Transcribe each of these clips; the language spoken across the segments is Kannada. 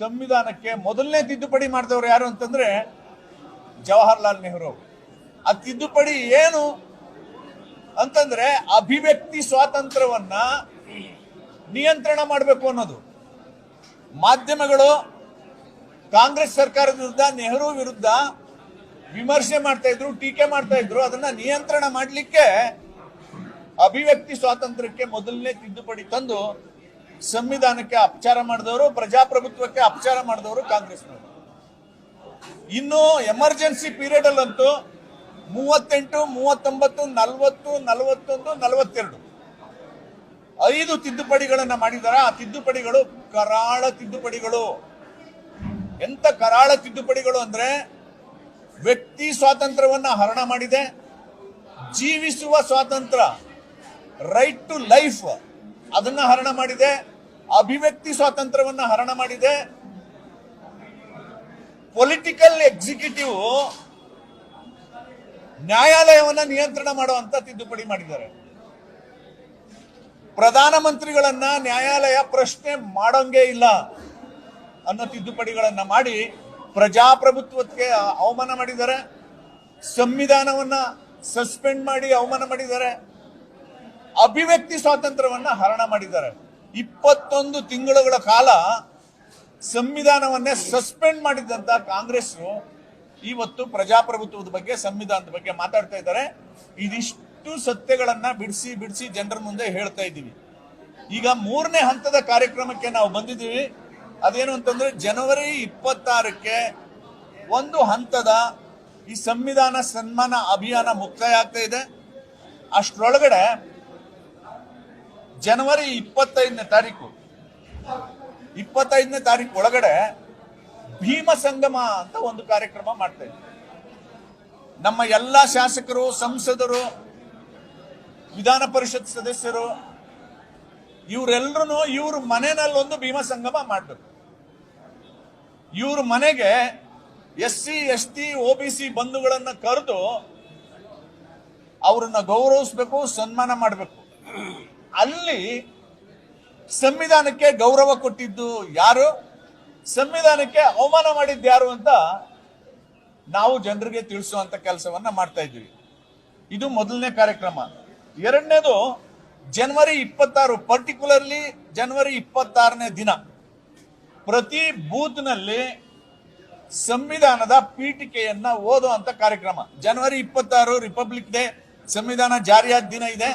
ಸಂವಿಧಾನಕ್ಕೆ ಮೊದಲನೇ ತಿದ್ದುಪಡಿ ಮಾಡಿದವರು ಯಾರು ಅಂತಂದ್ರೆ ಜವಾಹರ್ಲಾಲ್ ನೆಹರು ಆ ತಿದ್ದುಪಡಿ ಏನು ಅಂತಂದ್ರೆ ಅಭಿವ್ಯಕ್ತಿ ಸ್ವಾತಂತ್ರ್ಯವನ್ನ ನಿಯಂತ್ರಣ ಮಾಡಬೇಕು ಅನ್ನೋದು. ಮಾಧ್ಯಮಗಳು ಕಾಂಗ್ರೆಸ್ ಸರ್ಕಾರದ ವಿರುದ್ಧ, ನೆಹರು ವಿರುದ್ಧ ವಿಮರ್ಶೆ ಮಾಡ್ತಾ ಇದ್ರು, ಟೀಕೆ ಮಾಡ್ತಾ ಇದ್ರು, ಅದನ್ನ ನಿಯಂತ್ರಣ ಮಾಡಲಿಕ್ಕೆ ಅಭಿವ್ಯಕ್ತಿ ಸ್ವಾತಂತ್ರ್ಯಕ್ಕೆ ಮೊದಲನೇ ತಿದ್ದುಪಡಿ ತಂದು ಸಂವಿಧಾನಕ್ಕೆ ಅಪಚಾರ ಮಾಡಿದವರು, ಪ್ರಜಾಪ್ರಭುತ್ವಕ್ಕೆ ಅಪಚಾರ ಮಾಡಿದವರು ಕಾಂಗ್ರೆಸ್ನವರು. ಇನ್ನು ಎಮರ್ಜೆನ್ಸಿ ಪೀರಿಯಡ್ ಅಲ್ಲಂತೂ ಮೂವತ್ತೆಂಟು, ಮೂವತ್ತೊಂಬತ್ತು, ನಲವತ್ತು, ನಲವತ್ತೊಂದು, ನಲವತ್ತೆರಡು. ಐದು ತಿದ್ದುಪಡಿಗಳನ್ನ ಮಾಡಿದಾರ. ಆ ತಿದ್ದುಪಡಿಗಳು ಕರಾಳ ತಿದ್ದುಪಡಿಗಳು. ಎಂತ ಕರಾಳ ತಿದ್ದುಪಡಿಗಳು ಅಂದ್ರೆ ವ್ಯಕ್ತಿ ಸ್ವಾತಂತ್ರ್ಯವನ್ನ ಹರಣ ಮಾಡಿದೆ, ಜೀವಿಸುವ ಸ್ವಾತಂತ್ರ್ಯ ರೈಟ್ ಟು ಲೈಫ್ ಅದನ್ನ ಹರಣ ಮಾಡಿದೆ ಅಭಿವ್ಯಕ್ತಿ ಸ್ವಾತಂತ್ರ್ಯವನ್ನ ಹರಣ ಮಾಡಿದೆ. ಪೊಲಿಟಿಕಲ್ ಎಕ್ಸಿಕ್ಯೂಟಿವ್ ನ್ಯಾಯಾಲಯವನ್ನ ನಿಯಂತ್ರಣ ಮಾಡುವಂತ ತಿದ್ದುಪಡಿ ಮಾಡಿದ್ದಾರೆ. ಪ್ರಧಾನಮಂತ್ರಿಗಳನ್ನ ನ್ಯಾಯಾಲಯ ಪ್ರಶ್ನೆ ಮಾಡೋಂಗೇ ಇಲ್ಲ ಅನ್ನೋ ತಿದ್ದುಪಡಿಗಳನ್ನ ಮಾಡಿ ಪ್ರಜಾಪ್ರಭುತ್ವಕ್ಕೆ ಅವಮಾನ ಮಾಡಿದ್ದಾರೆ. ಸಂವಿಧಾನವನ್ನ ಸಸ್ಪೆಂಡ್ ಮಾಡಿ ಅವಮಾನ ಮಾಡಿದ್ದಾರೆ. ಅಭಿವ್ಯಕ್ತಿ ಸ್ವಾತಂತ್ರ್ಯವನ್ನ ಹರಣ ಮಾಡಿದ್ದಾರೆ. ಇಪ್ಪತ್ತೊಂದು ತಿಂಗಳುಗಳ ಕಾಲ ಸಂವಿಧಾನವನ್ನೇ ಸಸ್ಪೆಂಡ್ ಮಾಡಿದಂತ ಕಾಂಗ್ರೆಸ್ ಇವತ್ತು ಪ್ರಜಾಪ್ರಭುತ್ವದ ಬಗ್ಗೆ, ಸಂವಿಧಾನದ ಬಗ್ಗೆ ಮಾತಾಡ್ತಾ ಇದ್ದಾರೆ. ಇದಿಷ್ಟು ಸತ್ಯಗಳನ್ನ ಬಿಡಿಸಿ ಬಿಡಿಸಿ ಜನರ ಮುಂದೆ ಹೇಳ್ತಾ ಇದ್ದೀವಿ. ಈಗ ಮೂರನೇ ಹಂತದ ಕಾರ್ಯಕ್ರಮಕ್ಕೆ ನಾವು ಬಂದಿದ್ದೀವಿ. ಅದೇನು ಅಂತಂದ್ರೆ ಜನವರಿ ಇಪ್ಪತ್ತಾರಕ್ಕೆ ಒಂದು ಹಂತದ ಈ ಸಂವಿಧಾನ ಸನ್ಮಾನ ಅಭಿಯಾನ ಮುಕ್ತಾಯ ಆಗ್ತಾ ಇದೆ. ಅಷ್ಟರೊಳಗಡೆ ಜನವರಿ ಇಪ್ಪತ್ತೈದನೇ ತಾರೀಕು. ಇಪ್ಪತ್ತೈದನೇ ತಾರೀಕು ಒಳಗಡೆ ಭೀಮ ಸಂಗಮ ಅಂತ ಒಂದು ಕಾರ್ಯಕ್ರಮ ಮಾಡ್ತಾ ನಮ್ಮ ಎಲ್ಲ ಶಾಸಕರು, ಸಂಸದರು, ವಿಧಾನ ಪರಿಷತ್ ಸದಸ್ಯರು ಇವರೆಲ್ಲರೂ ಇವ್ರ ಮನೆಯಲ್ಲಿ ಒಂದು ಭೀಮ ಸಂಗಮ ಮಾಡಬೇಕು. ಇವ್ರ ಮನೆಗೆ S C, S T O B C ಬಂಧುಗಳನ್ನು ಕರೆದು ಅವ್ರನ್ನ ಗೌರವಿಸ್ಬೇಕು, ಸನ್ಮಾನ ಮಾಡಬೇಕು. ಅಲ್ಲಿ ಸಂವಿಧಾನಕ್ಕೆ ಗೌರವ ಕೊಟ್ಟಿದ್ದು ಯಾರು? ಸಂವಿಧಾನಕ್ಕೆ ಅವಮಾನ ಮಾಡಿದ್ದು ಯಾರು ಅಂತ ನಾವು ಜನರಿಗೆ ತಿಳಿಸುವಂತ ಕೆಲಸವನ್ನ ಮಾಡ್ತಾ ಇದ್ವಿ ಇದು ಮೊದಲನೇ ಕಾರ್ಯಕ್ರಮ. ಎರಡನೇದು, ಜನವರಿ ಇಪ್ಪತ್ತಾರು ಪರ್ಟಿಕ್ಯುಲರ್ಲಿ ಜನವರಿ ಇಪ್ಪತ್ತಾರನೇ ದಿನ. ಪ್ರತಿ ಬೂತ್ನಲ್ಲಿ ಸಂವಿಧಾನದ ಪೀಠಿಕೆಯನ್ನ ಓದುವಂತ ಕಾರ್ಯಕ್ರಮ. ಜನವರಿ ಇಪ್ಪತ್ತಾರು ರಿಪಬ್ಲಿಕ್ ಡೇ ಸಂವಿಧಾನ ಜಾರಿಯಾದ ದಿನ ಇದೆ.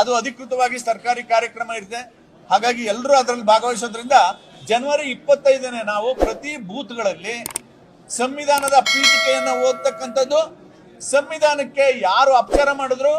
ಅದು ಅಧಿಕೃತವಾಗಿ ಸರ್ಕಾರಿ ಕಾರ್ಯಕ್ರಮ ಇರುತ್ತೆ ಹಾಗಾಗಿ ಎಲ್ಲರೂ ಅದರಲ್ಲಿ ಭಾಗವಹಿಸೋದ್ರಿಂದ ಜನವರಿ ಇಪ್ಪತ್ತೈದನೇ ನಾವು ಪ್ರತಿ ಬೂತ್ಗಳಲ್ಲಿ ಸಂವಿಧಾನದ ಪೀಠಿಕೆಯನ್ನ ಓದ್ತಕ್ಕಂಥದ್ದು, ಸಂವಿಧಾನಕ್ಕೆ ಯಾರು ಅಪಚಾರ ಮಾಡಿದ್ರು?